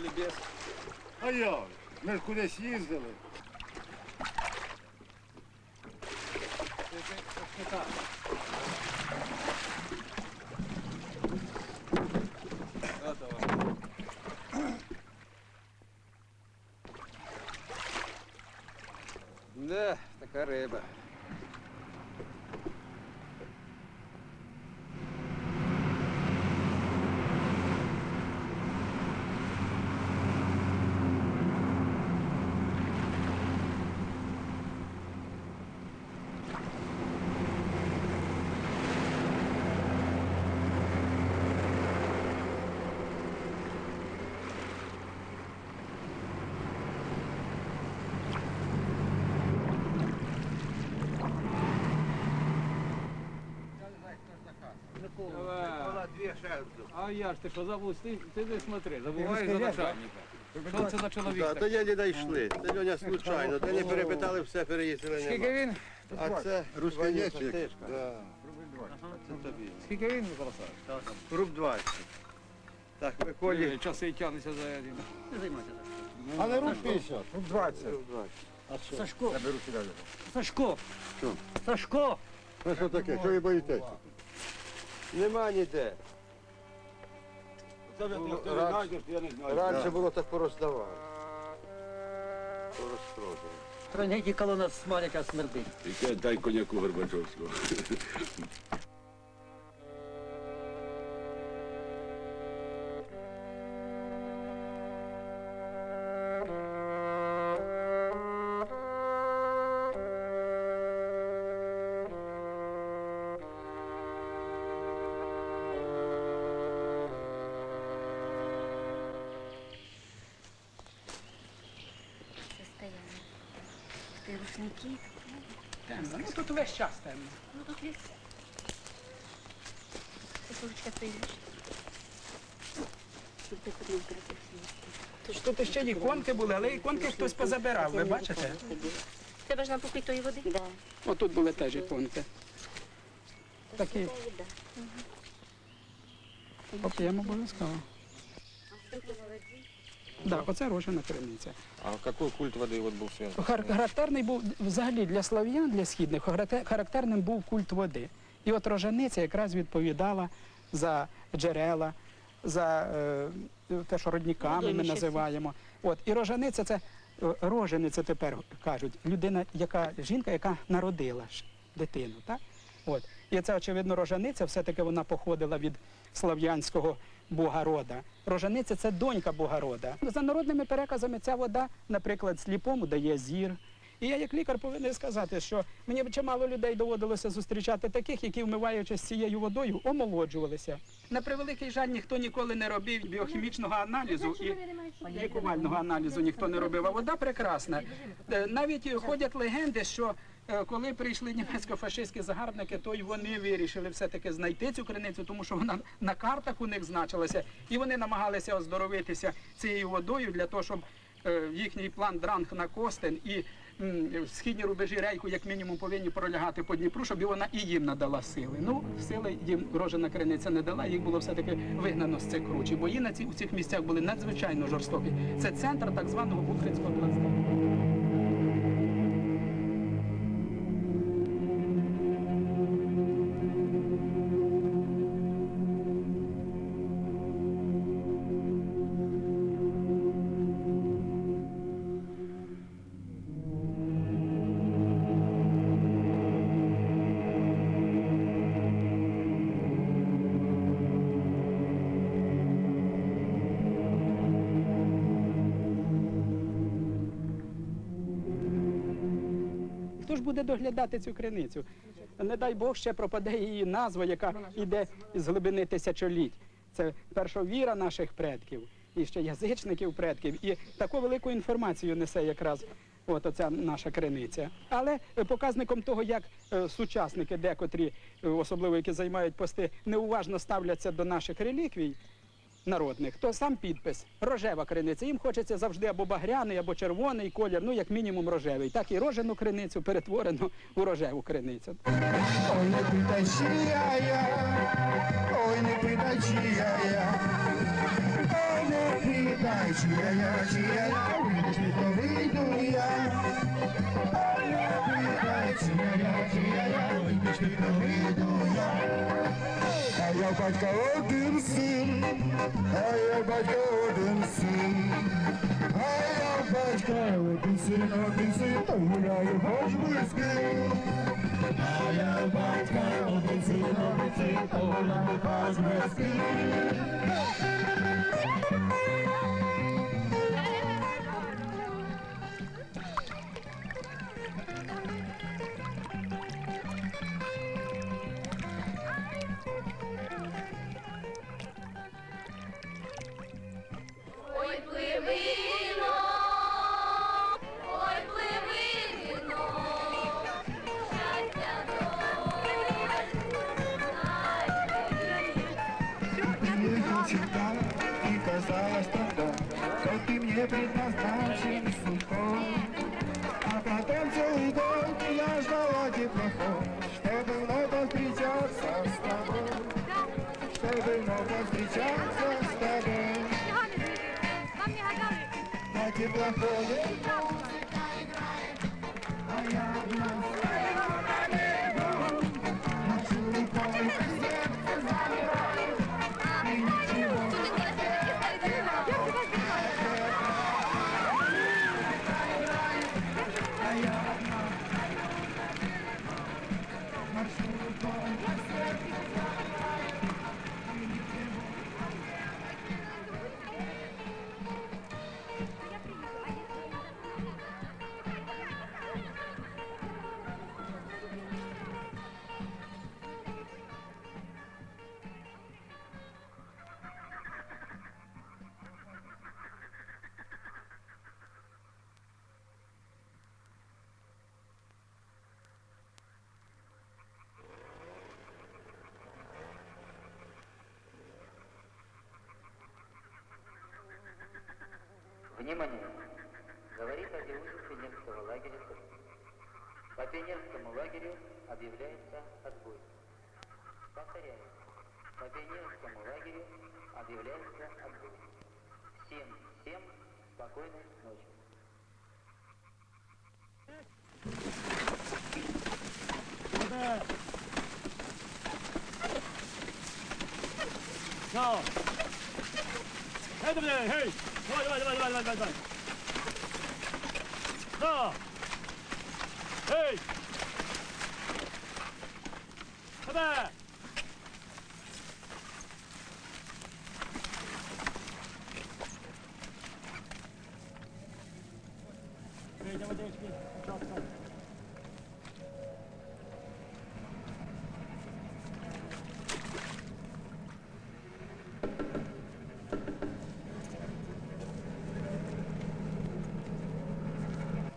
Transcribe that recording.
или без? А я? Ми ж кудись їздили. Готово. Да, така дві. А я ж ти що забув? Ти, ти не смотри, забуваєш за начальника. Що це за чоловік? Да, такий? то я не дійшли. Це Льоня случайно. Та не перепитали, все переїздили. Скільки нема. він? А це. Да. Це тобі. Скільки він Микола Руб 20. Так, Колі, Миколі. часи тягнуться за один. А не рук 50. Руб 20. Сашко, Я беру сюди. Сашко, Що? Сашко, Ну що таке? Що ви боїтеся? Нема ніде. Ну, Раніше раніше було так пороздавали. коли нас колона а смердить. Яке дай коняку Горбачовського. Рушники. Темно. Ну тут весь час темно. Ну тут. Тут так вот нам. Тут ще іконки були, але іконки хтось позабирав, ви бачите? Тебе ж нам попити тої води? Да. Отут були теж іконки. Такі поп'ємо обов'язково. Да, оце рожена криниця. А какой культ воды вот был связан? Хар- Характерний був взагалі для слав'ян, для східних, характе- характерним був культ води. І от рожениця якраз відповідала за джерела, за е, те, що родниками ми називаємо. От, і рожениця це е, рожениця тепер кажуть, людина, яка жінка, яка народила ж дитину. Так? От. І це, очевидно, рожениця, все-таки вона походила від слав'янського бога рода. Рожениця це донька бога рода. За народними переказами ця вода, наприклад, сліпому дає зір. І я як лікар повинен сказати, що мені чимало людей доводилося зустрічати таких, які, вмиваючись цією водою, омолоджувалися. На превеликий жаль, ніхто ніколи не робив біохімічного аналізу і лікувального аналізу ніхто не робив. А вода прекрасна. Е, Навіть ходять легенди, що коли прийшли німецько-фашистські загарбники, то й вони вирішили все-таки знайти цю криницю, тому що вона на картах у них значилася, і вони намагалися оздоровитися цією водою для того, щоб е, їхній план дранг на Костен і східні рубежі рейху як мінімум повинні пролягати по Дніпру, щоб вона і їм надала сили. Ну, сили їм рожена криниця не дала, їх було все-таки вигнано з цих кручі. Бої на ці, у цих місцях були надзвичайно жорстокі. Це центр так званого Бухринського плацдарму. Ж буде доглядати цю криницю? Не дай Бог ще пропаде її назва, яка йде з глибини тисячоліть. Це першовіра наших предків і ще язичників предків. І таку велику інформацію несе якраз от оця наша криниця. Але е, показником того, як е, сучасники, декотрі, е, особливо які займають пости, неуважно ставляться до наших реліквій, народних, то сам підпис рожева криниця. Їм хочеться завжди або багряний, або червоний колір, ну як мінімум рожевий. Так і рожену криницю перетворено у рожеву криницю. Ой, не питай, я, ой, не питай, я, ой, не питай, Ой, чия я, чия я, вийдеш ти, то вийду я. Ой, чия я, чия я, вийдеш ти, то вийду я. А я батька один син, а я батька один син. А я батька один син, один син, то гуляю хоч би з ким. А я батька один син, один син, и казалось тогда, что ты мне предназначен судьбой. А потом целый год я ждала теплоход, чтобы вновь повстречаться с тобой. Чтобы вновь повстречаться с тобой. На теплоходе а я Ночью Внимание! Говорит радиоуз пионерского лагеря «Сосна». По пионерскому лагерю объявляется отбой. Повторяю. По пионерскому лагерю объявляется отбой. Всем, всем спокойной ночи. はい止めいはいはいはいはいはいはいはいさあはい立てはい、じゃあ、じゃあ、じゃあ、じゃあ。